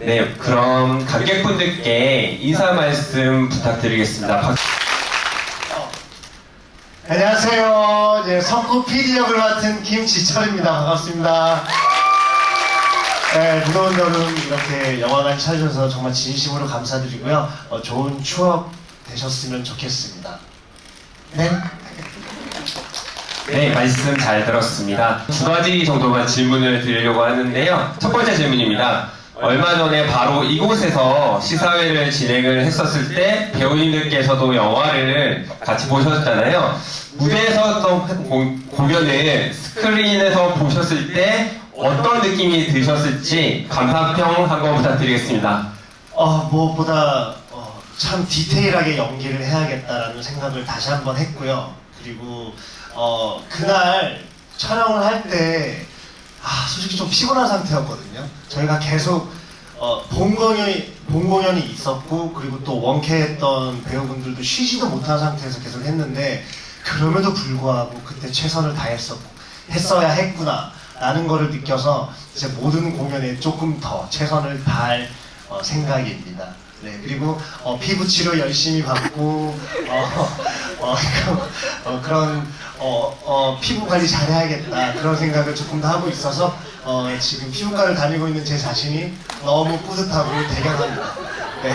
네, 그럼 관객분들께 인사 말씀 부탁드리겠습니다. 박- 안녕하세요. 이제 석구 PD 역을 맡은 김지철입니다. 반갑습니다. 네, 무더운 여름 이렇게 영화관 찾아주셔서 정말 진심으로 감사드리고요. 어, 좋은 추억 되셨으면 좋겠습니다. 네. 네, 말씀 잘 들었습니다. 두 가지 정도만 질문을 드리려고 하는데요. 첫 번째 질문입니다. 얼마 전에 바로 이곳에서 시사회를 진행을 했었을 때 배우님들께서도 영화를 같이 보셨잖아요. 무대에서 했던 공- 공연을 스크린에서 보셨을 때 어떤 느낌이 드셨을지 감상평 한번 부탁드리겠습니다. 어, 무엇보다 어, 참 디테일하게 연기를 해야겠다라는 생각을 다시 한번 했고요. 그리고 어, 그날 촬영을 할때 아, 솔직히 좀 피곤한 상태였거든요. 저희가 계속 어, 본 공연이 본 공연이 있었고 그리고 또 원캐했던 배우분들도 쉬지도 못한 상태에서 계속 했는데 그럼에도 불구하고 그때 최선을 다했었고 했어야 했구나 라는 거를 느껴서 이제 모든 공연에 조금 더 최선을 다할 어, 생각입니다. 네 그리고 어, 피부 치료 열심히 받고 어, 어, 그, 어, 그런 어, 어, 피부 관리 잘해야겠다 그런 생각을 조금 더 하고 있어서 어, 지금 피부과를 다니고 있는 제 자신이 너무 뿌듯하고 대견합니다. 네.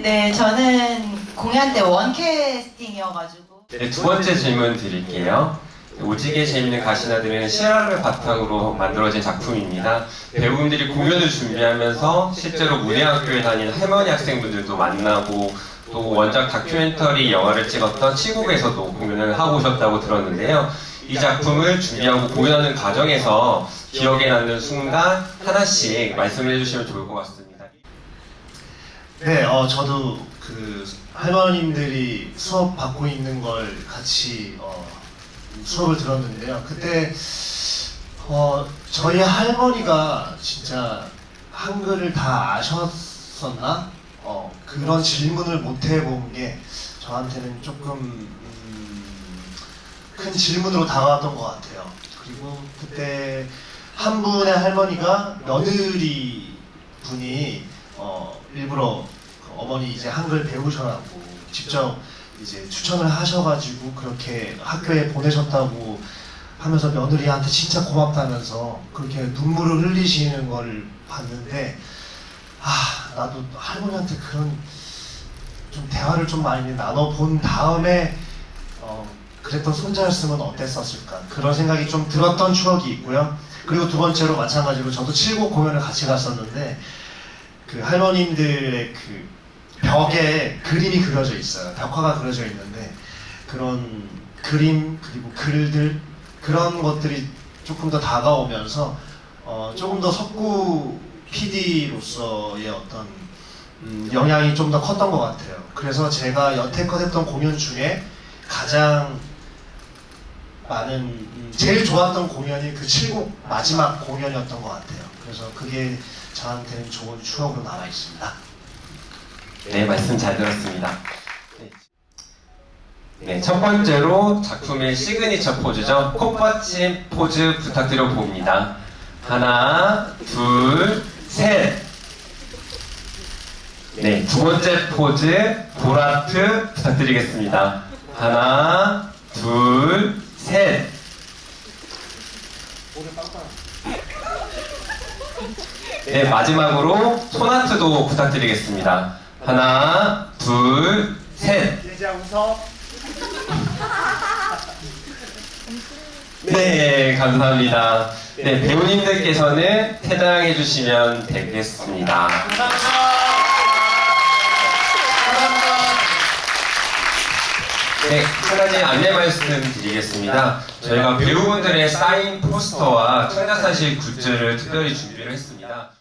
네, 저는 공연 때 원캐스팅이어가지고 네, 두 번째 질문 드릴게요. 오지게 재밌는 가시나들은 실화를 바탕으로 만들어진 작품입니다. 배우분들이 공연을 준비하면서 실제로 무대학교에 다니는 할머니 학생분들도 만나고 또 원작 다큐멘터리 영화를 찍었던 치국에서도 공연을 하고 오셨다고 들었는데요. 이 작품을 준비하고 공연하는 과정에서 기억에 남는 순간 하나씩 말씀을 해주시면 좋을 것 같습니다. 네, 어, 저도 그 할머님들이 수업 받고 있는 걸 같이 어, 수업을 들었는데요. 그때 어, 저희 할머니가 진짜 한글을 다 아셨었나? 어, 그런 질문을 못 해본 게 저한테는 조금 음, 큰 질문으로 다가왔던 것 같아요. 그리고 그때 한 분의 할머니가 며느리 분이 어, 일부러 그 어머니 이제 한글 배우셔라고 직접 이제 추천을 하셔가지고 그렇게 학교에 보내셨다고 하면서 며느리한테 진짜 고맙다면서 그렇게 눈물을 흘리시는 걸 봤는데 아 나도 할머니한테 그런 좀 대화를 좀 많이 나눠본 다음에 어, 그랬던 손자였으면 어땠었을까? 그런 생각이 좀 들었던 추억이 있고요. 그리고 두 번째로 마찬가지로 저도 칠곡 공연을 같이 갔었는데 그 할머님들의 그 벽에 그림이 그려져 있어요. 벽화가 그려져 있는데 그런 그림 그리고 글들 그런 것들이 조금 더 다가오면서 어, 조금 더 석구 PD로서의 어떤 음, 영향이 좀 더 컸던 것 같아요. 그래서 제가 여태껏 했던 공연 중에 가장 많은 음, 제일 좋았던 공연이 그 칠곡 마지막 공연이었던 것 같아요. 그래서 그게 저한테는 좋은 추억으로 남아 있습니다. 네, 말씀 잘 들었습니다. 네. 네, 첫 번째로 작품의 시그니처 포즈죠. 콧받침 포즈 부탁드려 봅니다. 하나, 둘, 셋. 네, 두 번째 포즈 보라트 부탁드리겠습니다. 하나, 둘, 셋. 네, 마지막으로 소나트도 부탁드리겠습니다. 하나, 둘, 셋. 이제 웃어. 네, 감사합니다. 네, 배우님들께서는 퇴장해 주시면 되겠습니다. 감사합니다. 네, 한 가지 안내 말씀 드리겠습니다. 저희가 배우분들의 사인 포스터와 청자사실 굿즈를 특별히 준비를 했습니다.